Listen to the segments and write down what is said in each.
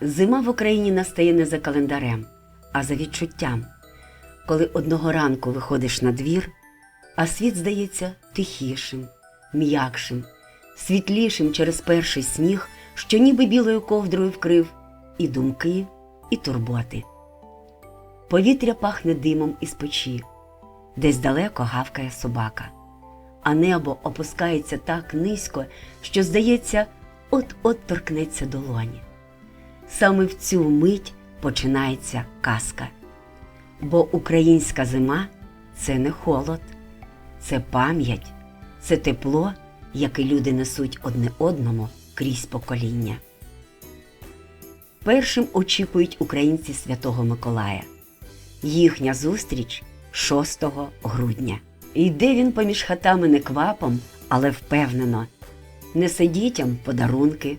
Зима в Україні настає не за календарем, а за відчуттям. Коли одного ранку виходиш на двір, а світ здається тихішим, м'якшим, світлішим через перший сніг, що ніби білою ковдрою вкрив і думки, і турботи. Повітря пахне димом із печі, десь далеко гавкає собака, а небо опускається так низько, що, здається, от-от торкнеться долоні. Саме в цю мить починається казка. Бо українська зима це не холод, це пам'ять, це тепло, яке люди несуть одне одному крізь покоління. Першим очікують українці Святого Миколая. Їхня зустріч 6 грудня. Йде він поміж хатами не квапом, але впевнено, несе дітям подарунки,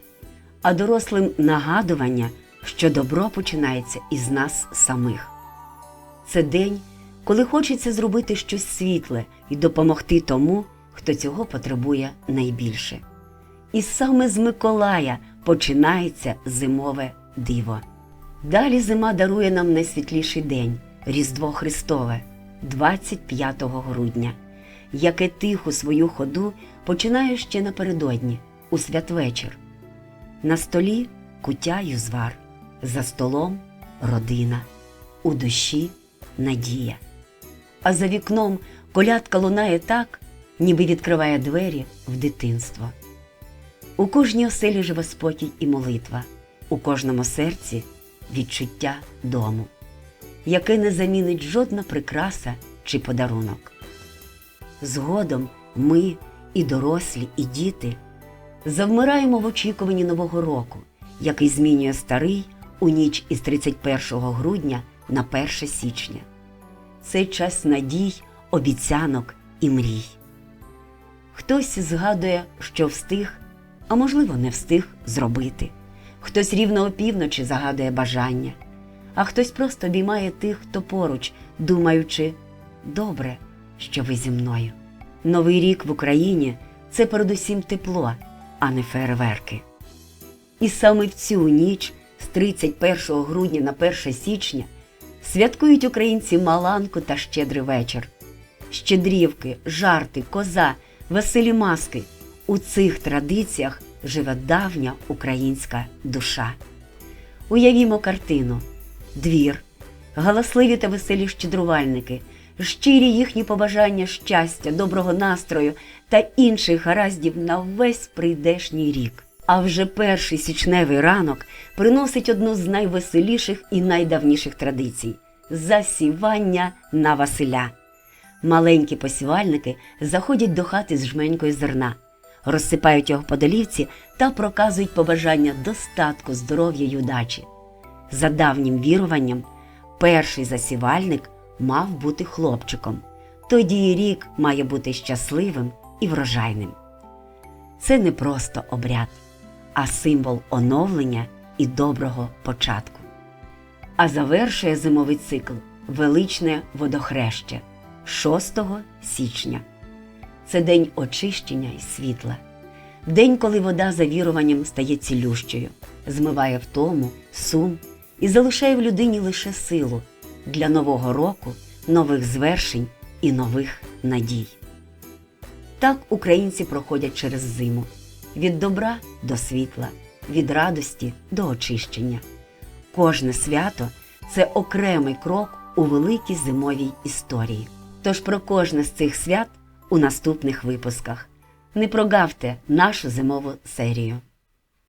а дорослим нагадування, що добро починається із нас самих. Це день, коли хочеться зробити щось світле і допомогти тому, хто цього потребує найбільше. І саме з Миколая починається зимове диво. Далі зима дарує нам найсвітліший день Різдво Христове, 25 грудня, яке тиху свою ходу починає ще напередодні, у святвечір. На столі куття й узвар, за столом родина, у душі надія. А за вікном колядка лунає так, ніби відкриває двері в дитинство. У кожній оселі живе спокій і молитва, у кожному серці відчуття дому, яке не замінить жодна прикраса чи подарунок. Згодом ми, і дорослі, і діти, завмираємо в очікуванні Нового року, який змінює старий у ніч із 31 грудня на 1 січня. Це час надій, обіцянок і мрій. Хтось згадує, що встиг, а можливо, не встиг зробити. Хтось рівно опівночі загадує бажання, а хтось просто обіймає тих, хто поруч, думаючи добре, що ви зі мною. Новий рік в Україні це передусім тепло, а не фейерверки. І саме в цю ніч, з 31 грудня на 1 січня, святкують українці Маланку та Щедрий вечір. Щедрівки, жарти, коза, веселі маски. У цих традиціях живе давня українська душа. Уявімо картину: двір, галасливі та веселі щедрувальники, щирі їхні побажання щастя, доброго настрою та інших гараздів на весь прийдешній рік. А вже перший січневий ранок приносить одну з найвеселіших і найдавніших традицій засівання на Василя. Маленькі посівальники заходять до хати з жменькою зерна, розсипають його по долівці та проказують побажання достатку, здоров'я й удачі. За давнім віруванням, перший засівальник мав бути хлопчиком, тоді рік має бути щасливим і врожайним. Це не просто обряд, а символ оновлення і доброго початку. А завершує зимовий цикл величне водохреще 6 січня. Це день очищення і світла, день, коли вода за віруванням стає цілющою, змиває втому, сум і залишає в людині лише силу для нового року, нових звершень і нових надій. Так українці проходять через зиму від добра до світла, від радості до очищення. Кожне свято це окремий крок у великій зимовій історії. Тож про кожне з цих свят у наступних випусках. Не прогавте нашу зимову серію.